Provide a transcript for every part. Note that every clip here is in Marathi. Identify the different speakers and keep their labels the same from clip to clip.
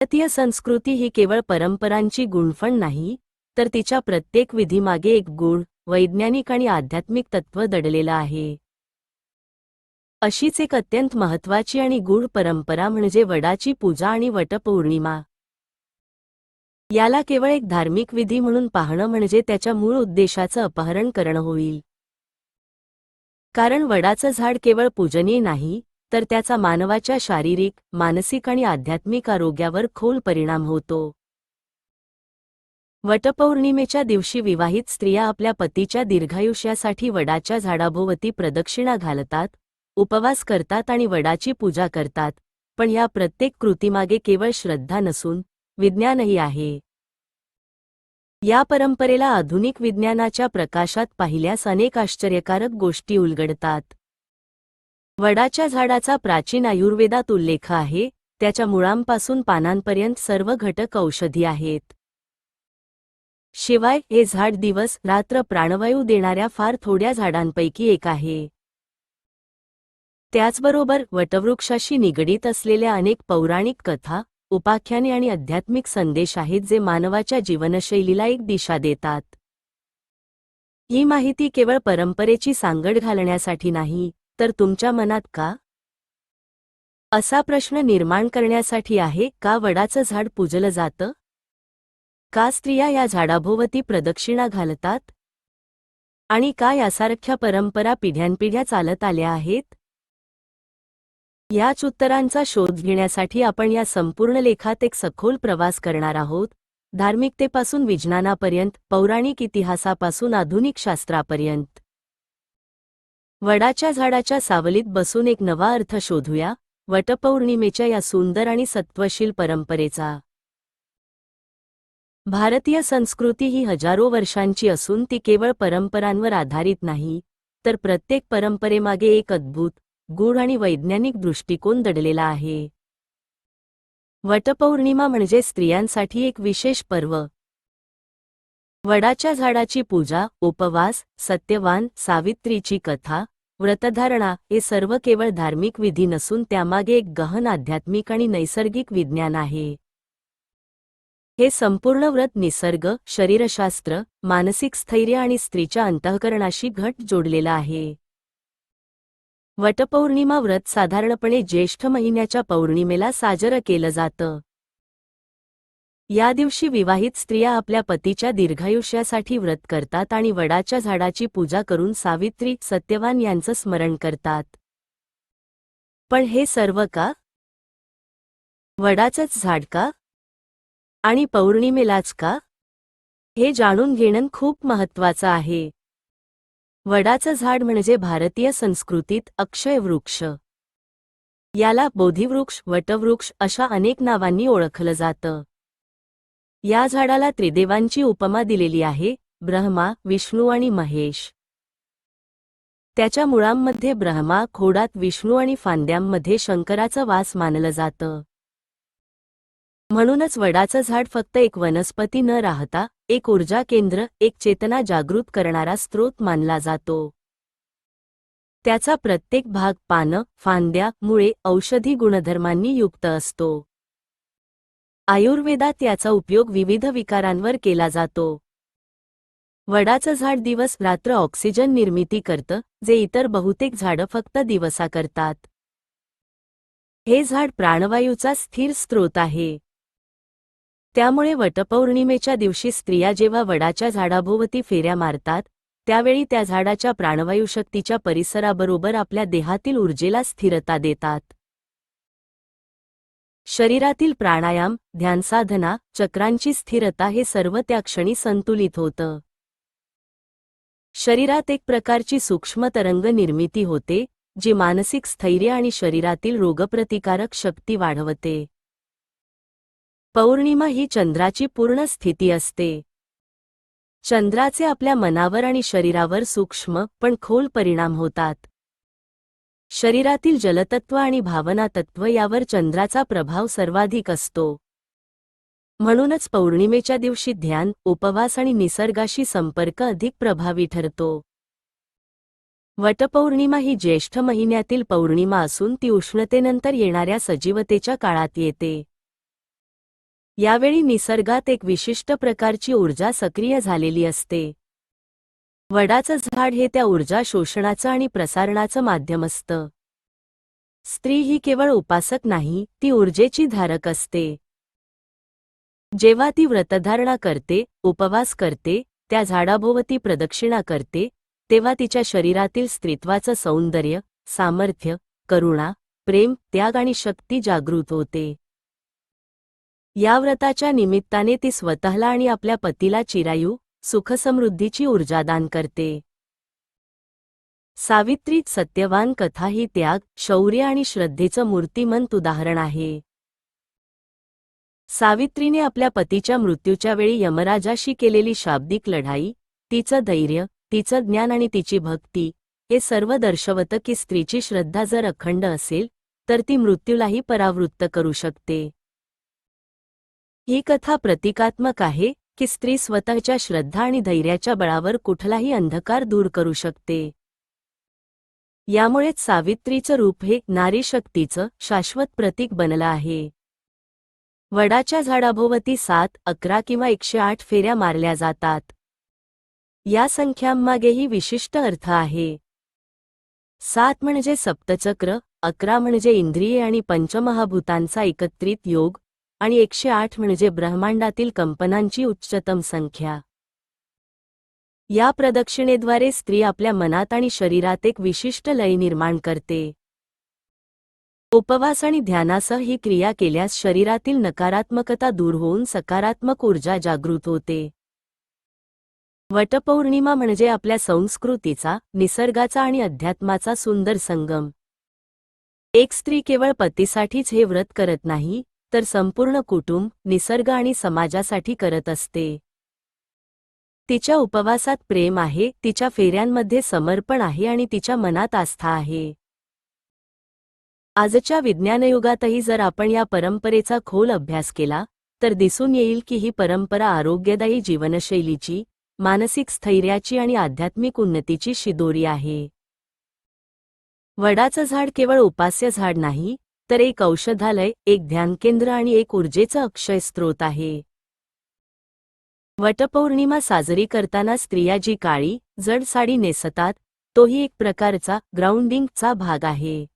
Speaker 1: भारतीय संस्कृती ही केवळ परंपरांची गुणफण नाही तर तिच्या प्रत्येक विधीमागे एक गुण वैज्ञानिक आणि आध्यात्मिक तत्व दडलेलं आहे. अशीच एक अत्यंत महत्वाची आणि गूढ परंपरा म्हणजे वडाची पूजा आणि वटपौर्णिमा. याला केवळ एक धार्मिक विधी म्हणून पाहणं म्हणजे त्याच्या मूळ उद्देशाचं अपहरण करणं होईल. कारण वडाचं झाड केवळ पूजनीय नाही तर त्याचा मानवाच्या शारीरिक मानसिक आणि आध्यात्मिक आरोग्यावर खोल परिणाम होतो. वटपौर्णिमेच्या दिवशी विवाहित स्त्रिया आपल्या पतीच्या दीर्घायुष्यासाठी वडाच्या झाडाभोवती प्रदक्षिणा घालतात उपवास करतात आणि वडाची पूजा करतात पण या प्रत्येक कृतीमागे केवळ श्रद्धा नसून विज्ञानही आहे. या परंपरेला आधुनिक विज्ञानाच्या प्रकाशात पाहिल्यास अनेक आश्चर्यकारक गोष्टी उलगडतात. वडाच्या झाडाचा प्राचीन आयुर्वेदात उल्लेख आहे त्याच्या मुळांपासून पानांपर्यंत सर्व घटक औषधी आहेत. शिवाय हे झाड दिवस रात्र प्राणवायू देणाऱ्या फार थोड्या झाडांपैकी एक आहे. त्याचबरोबर वटवृक्षाशी निगडीत असलेल्या अनेक पौराणिक कथा उपाख्याने आणि आध्यात्मिक संदेश आहेत जे मानवाच्या जीवनशैलीला एक दिशा देतात. ही माहिती केवळ परंपरेची सांगड घालण्यासाठी नाही तर तुमच्या मनात का? असा प्रश्न निर्माण करण्यासाठी आहे का वडाचं झाड पूजलं जातं? का स्त्रिया या झाडाभोवती प्रदक्षिणा घालतात? आणि का यासारख्या परंपरा पिढ्यानपिढ्या चालत आल्या आहेत? याच उत्तरांचा शोध घेण्यासाठी आपण या संपूर्ण लेखात एक सखोल प्रवास करणार आहोत धार्मिकतेपासून विज्ञानापर्यंत पौराणिक इतिहासापासून आधुनिक शास्त्रापर्यंत. वडाच्या झाडाच्या सावलीत बसून एक नवा अर्थ शोधूया वटपौर्णिमेच्या या सुंदर आणि सत्वशील परंपरेचा. भारतीय संस्कृती ही हजारो वर्षांची असून ती केवळ परंपरांवर आधारित नाही तर प्रत्येक परंपरेमागे एक अद्भुत गूढ आणि वैज्ञानिक दृष्टिकोन दडलेला आहे. वटपौर्णिमा म्हणजे स्त्रियांसाठी एक विशेष पर्व वडाच्या झाडाची पूजा उपवास सत्यवान सावित्रीची कथा व्रतधारणा हे सर्व केवळ धार्मिक विधी नसून त्यामागे एक गहन आध्यात्मिक आणि नैसर्गिक विज्ञान आहे. हे संपूर्ण व्रत निसर्ग शरीरशास्त्र मानसिक स्थैर्य आणि स्त्रीच्या अंतःकरणाशी घट जोडलेलं आहे. वटपौर्णिमा व्रत साधारणपणे ज्येष्ठ महिन्याच्या पौर्णिमेला साजरं केलं जातं. या दिवशी विवाहित स्त्रिया आपल्या पतीच्या दीर्घायुष्यासाठी व्रत करतात आणि वडाच्या झाडाची पूजा करून सावित्री सत्यवान यांचं स्मरण करतात. पण हे सर्व का? वडाचंच झाड का? आणि पौर्णिमेलाच का? हे जाणून घेणं खूप महत्वाचं आहे. वडाचं झाड म्हणजे भारतीय संस्कृतीत अक्षय वृक्ष. याला बोधिवृक्ष वटवृक्ष अशा अनेक नावांनी ओळखलं जातं. या झाडाला त्रिदेवांची उपमा दिलेली आहे ब्रह्मा विष्णू आणि महेश. त्याच्या मुळांमध्ये ब्रह्मा खोडात विष्णू आणि फांद्यांमध्ये शंकराचं वास मानलं जातं. म्हणूनच वडाचं झाड फक्त एक वनस्पती न राहता एक ऊर्जा केंद्र एक चेतना जागृत करणारा स्रोत मानला जातो. त्याचा प्रत्येक भाग पानं फांद्या मुळे औषधी गुणधर्मांनी युक्त असतो. आयुर्वेदात याचा उपयोग विविध विकारांवर केला जातो. वडाचं झाड दिवस रात्र ऑक्सिजन निर्मिती करतं जे इतर बहुतेक झाडं फक्त दिवसा करतात. हे झाड प्राणवायूचा स्थिर स्रोत आहे. त्यामुळे वटपौर्णिमेच्या दिवशी स्त्रिया जेव्हा वडाच्या झाडाभोवती फेऱ्या मारतात त्यावेळी त्या झाडाच्या प्राणवायू शक्तीच्या परिसराबरोबर आपल्या देहातील ऊर्जेला स्थिरता देतात. शरीरातील प्राणायाम ध्यानसाधना चक्रांची स्थिरता हे सर्व त्या क्षणी संतुलित होतं. शरीरात एक प्रकारची सूक्ष्म तरंग निर्मिती होते जी मानसिक स्थैर्य आणि शरीरातील रोगप्रतिकारक शक्ती वाढवते. पौर्णिमा ही चंद्राची पूर्ण स्थिती असते. चंद्राचे आपल्या मनावर आणि शरीरावर सूक्ष्म पण खोल परिणाम होतात. शरीरातील जलतत्व आणि भावनातत्व यावर चंद्राचा प्रभाव सर्वाधिक असतो. म्हणूनच पौर्णिमेच्या दिवशी ध्यान उपवास आणि निसर्गाशी संपर्क अधिक प्रभावी ठरतो. वटपौर्णिमा ही ज्येष्ठ महिन्यातील पौर्णिमा असून ती उष्णतेनंतर येणाऱ्या सजीवतेच्या काळात येते. यावेळी निसर्गात एक विशिष्ट प्रकारची ऊर्जा सक्रिय झालेली असते. वडाचं झाड हे त्या ऊर्जा शोषणाचं आणि प्रसारणाचं माध्यम असतं. स्त्री ही केवळ उपासक नाही ती ऊर्जेची धारक असते. जेव्हा ती व्रतधारणा करते उपवास करते त्या झाडाभोवती प्रदक्षिणा करते तेव्हा तिच्या शरीरातील स्त्रीत्वाचं सौंदर्य सामर्थ्य करुणा प्रेम त्याग आणि शक्ती जागृत होते. या व्रताच्या निमित्ताने ती स्वतःला आणि आपल्या पतीला चिरायू सुखसमृद्धीची ऊर्जा दान करते. सावित्रीत सत्यवान कथा ही त्याग शौर्य आणि श्रद्धेचं मूर्तिमंत उदाहरण आहे. सावित्रीने आपल्या पतीच्या मृत्यूच्या वेळी यमराजाशी केलेली शाब्दिक लढाई तिचं धैर्य तिचं ज्ञान आणि तिची भक्ती हे सर्व दर्शवतं की स्त्रीची श्रद्धा जर अखंड असेल तर ती मृत्यूलाही परावृत्त करू शकते. ही कथा प्रतिकात्मक आहे की स्त्री स्वतःच्या श्रद्धा आणि धैर्याच्या बळावर कुठलाही अंधकार दूर करू शकते. यामुळेच सावित्रीचं रूप हे नारीशक्तीचं शाश्वत प्रतीक बनलं आहे. वडाच्या झाडाभोवती सात अकरा किंवा एकशे आठ फेऱ्या मारल्या जातात. या संख्यांमागेही विशिष्ट अर्थ आहे. सात म्हणजे सप्तचक्र अकरा म्हणजे इंद्रिये आणि पंचमहाभूतांचा एकत्रित योग आणि एकशे आठ म्हणजे ब्रह्मांडातील कंपनांची उच्चतम संख्या. या प्रदक्षिणेद्वारे स्त्री आपल्या मनात आणि शरीरात एक विशिष्ट लय निर्माण करते. उपवास आणि ध्यानासह ही क्रिया केल्यास शरीरातील नकारात्मकता दूर होऊन सकारात्मक ऊर्जा जागृत होते. वटपौर्णिमा म्हणजे आपल्या संस्कृतीचा निसर्गाचा आणि अध्यात्माचा सुंदर संगम. एक स्त्री केवळ पतीसाठीच हे व्रत करत नाही तर संपूर्ण कुटुंब निसर्ग आणि समाजासाठी करत असते. तिच्या उपवासात प्रेम आहे तिच्या फेऱ्यांमध्ये समर्पण आहे आणि तिच्या मनात आस्था आहे. आजच्या विज्ञानयुगातही जर आपण या परंपरेचा खोल अभ्यास केला तर दिसून येईल की ही परंपरा आरोग्यदायी जीवनशैलीची मानसिक स्थैर्याची आणि आध्यात्मिक उन्नतीची शिदोरी आहे. वडाचं झाड केवळ उपास्य झाड नाही तर एक औषधालय एक ध्यानकेंद्र आणि एक ऊर्जेचं अक्षय स्रोत आहे. वटपौर्णिमा साजरी करताना स्त्रिया जी काळी जड साडी नेसतात तोही एक प्रकारचा ग्राउंडिंगचा भाग आहे.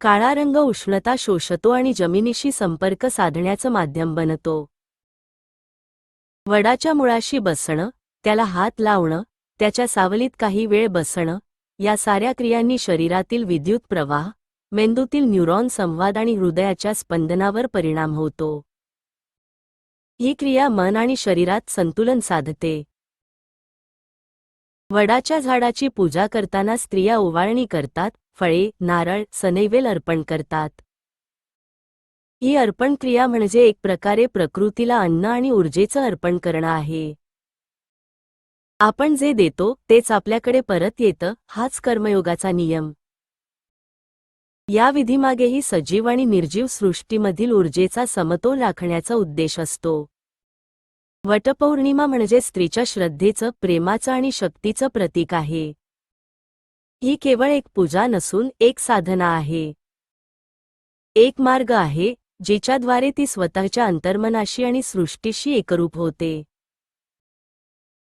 Speaker 1: काळा रंग उष्णता शोषतो आणि जमिनीशी संपर्क साधण्याचं माध्यम बनतो. वडाच्या मुळाशी बसणं त्याला हात लावणं त्याच्या सावलीत काही वेळ बसणं या साऱ्या क्रियांनी शरीरातील विद्युत प्रवाह मेंदूतील न्यूरॉन संवाद आणि हृदयाच्या स्पंदनावर परिणाम होतो. ही क्रिया मन आणि शरीरात संतुलन साधते. वडाच्या झाडाची पूजा करताना स्त्रिया ओवाळणी करतात फळे नारळ सनैवेल अर्पण करतात. ही अर्पण क्रिया म्हणजे एक प्रकारे प्रकृतीला अन्न आणि ऊर्जेचं अर्पण करणं आहे. आपण जे देतो तेच आपल्याकडे परत येतं हाच कर्मयोगाचा नियम. या विधीमागेही सजीव आणि निर्जीव सृष्टीमधील ऊर्जेचा समतोल राखण्याचा उद्देश असतो. वटपौर्णिमा म्हणजे स्त्रीच्या श्रद्धेचं प्रेमाचं आणि शक्तीचं प्रतीक आहे. ही केवळ एक पूजा नसून एक साधना आहे. एक मार्ग आहे जिच्याद्वारे ती स्वतःच्या अंतर्मनाशी आणि सृष्टीशी एकरूप होते.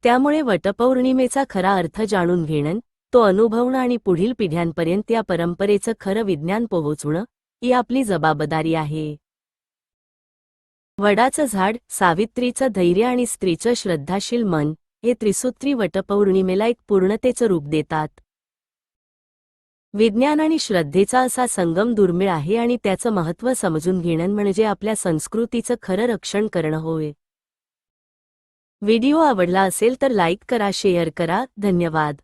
Speaker 1: त्यामुळे वटपौर्णिमेचा खरा अर्थ जाणून घेणं तो अनुभवणं आणि पुढील पिढ्यांपर्यंत या परंपरेचं खरं विज्ञान पोहोचणं ही आपली जबाबदारी आहे. वडाचं झाड सावित्रीचं धैर्य आणि स्त्रीचं श्रद्धाशील मन हे त्रिसूत्री वटपौर्णिमेला एक पूर्णतेचं रूप देतात. विज्ञान आणि श्रद्धेचा असा संगम दुर्मिळ आहे आणि त्याचं महत्त्व समजून घेणं म्हणजे आपल्या संस्कृतीचं खरं रक्षण करणं होय. व्हिडिओ आवडला असेल तर लाईक करा शेअर करा धन्यवाद.